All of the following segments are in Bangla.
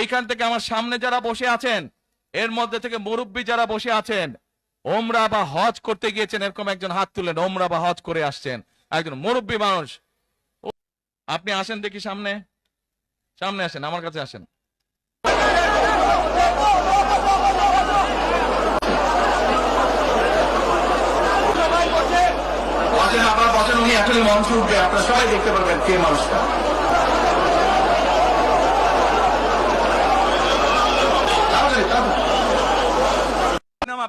এইখান থেকে আমার সামনে যারা বসে আছেন, এর মধ্যে থেকে মুরব্বী যারা বসে আছেন, ওমরা বা হজ করতে গিয়েছেন, এরকম একজন হাত তুলেন, ওমরা বা হজ করে আসছেন। একজন মুরব্বী মানুষ। আপনি আসেন দেখি সামনে। সামনে আসেন, আমার কাছে আসেন। আপনারা বসেন উনি এখনই মঞ্চে উঠবে আপনারা সবাই দেখতে পারবেন কে মানুষটা।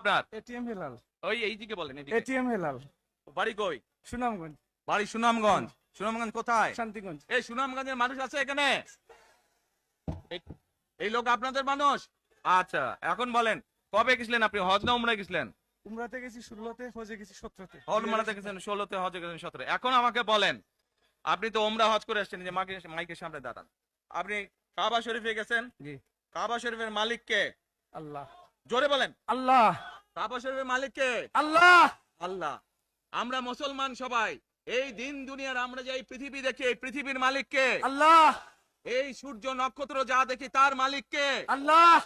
আপনার? এটিএম হেলাল। ওই এইদিকে বলেন। এটিএম হেলাল। বাড়ি কই? সুনামগঞ্জ। বাড়ি সুনামগঞ্জ। সুনামগঞ্জ কোথায়? শান্তিগঞ্জ। এই সুনামগঞ্জের মানুষ আছে এখানে? এই- লোক আপনাদের মানুষ? আচ্ছা এখন বলেন কবে গেছিলেন আপনি? হজ না উমরায় গেছিলেন? উমরাতে গেছি ষোলোতে হজে গেছি সতেরোতে। হজ উমরাতে গেছেন ষোলোতে হজে গেছেন সতেরো। এখন আমাকে বলেন আপনি তো উমরা হজ করে আসছেন যে মাকে মাইকের সামনে দাঁড়ান। আপনি কাবা শরীফে গেছেন? জি। কাবা শরীফের মালিক কে আল্লাহ। জোরে বলেন। আল্লাহ। কাবা শরীফের মালিক কে আল্লাহ! আল্লাহ। আমরা মুসলমান সবাই এই দিন দুনিয়ার আমরা যে এই পৃথিবী দেখি এই পৃথিবীর মালিক কে আল্লাহ! এই সূর্য নক্ষত্র যা দেখি তার মালিক কে আল্লাহ!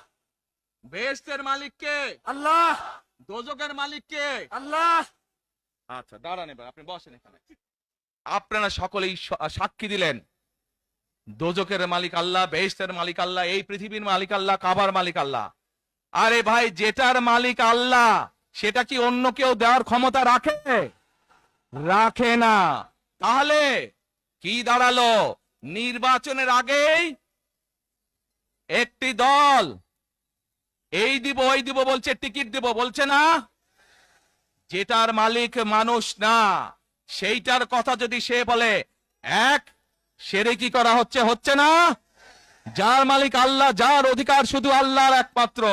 বেহেস্তের মালিক কে আল্লাহ! দোজকের মালিক কে আল্লাহ! আচ্ছা দাঁড়ান এবার আপনি বসেন এখানে। আপনারা সকলেই সাক্ষী দিলেন দোজকের মালিক আল্লাহ বেহেস্তের মালিক আল্লাহ এই পৃথিবীর মালিক আল্লাহ কাবার মালিক আল্লাহ। আরে ভাই, যেটার মালিক আল্লাহ, সেটা কি অন্য কেউ দেওয়ার ক্ষমতা রাখে? রাখে না। তাহলে কি দাঁড়াল? নির্বাচনের আগেই একটি দল, এই দিব, ওই দিব বলছে, টিকিট দিব, বলছে না? যেটার মালিক মানুষ না, সেইটার কথা যদি সে বলে, এক, সেরে কি করা হচ্ছে হচ্ছে না? যার মালিক আল্লাহ, যার অধিকার শুধু আল্লাহর একমাত্র।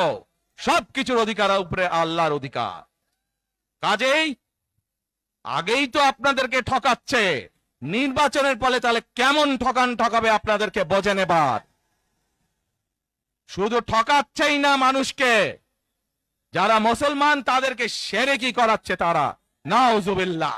সবকিছুর অধিকার উপরে আল্লাহর অধিকার। কাজেই আগেই তো আপনাদেরকে ঠকাচ্ছে। নির্বাচনের ফলে তাহলে কেমন ঠকান ঠকাবে আপনাদেরকে বোঝেন এবার শুধু ঠকাচ্ছেই না মানুষকে। যারা মুসলমান তাদেরকে সেরে কি করাচ্ছে তারা? নাউজুবিল্লাহ।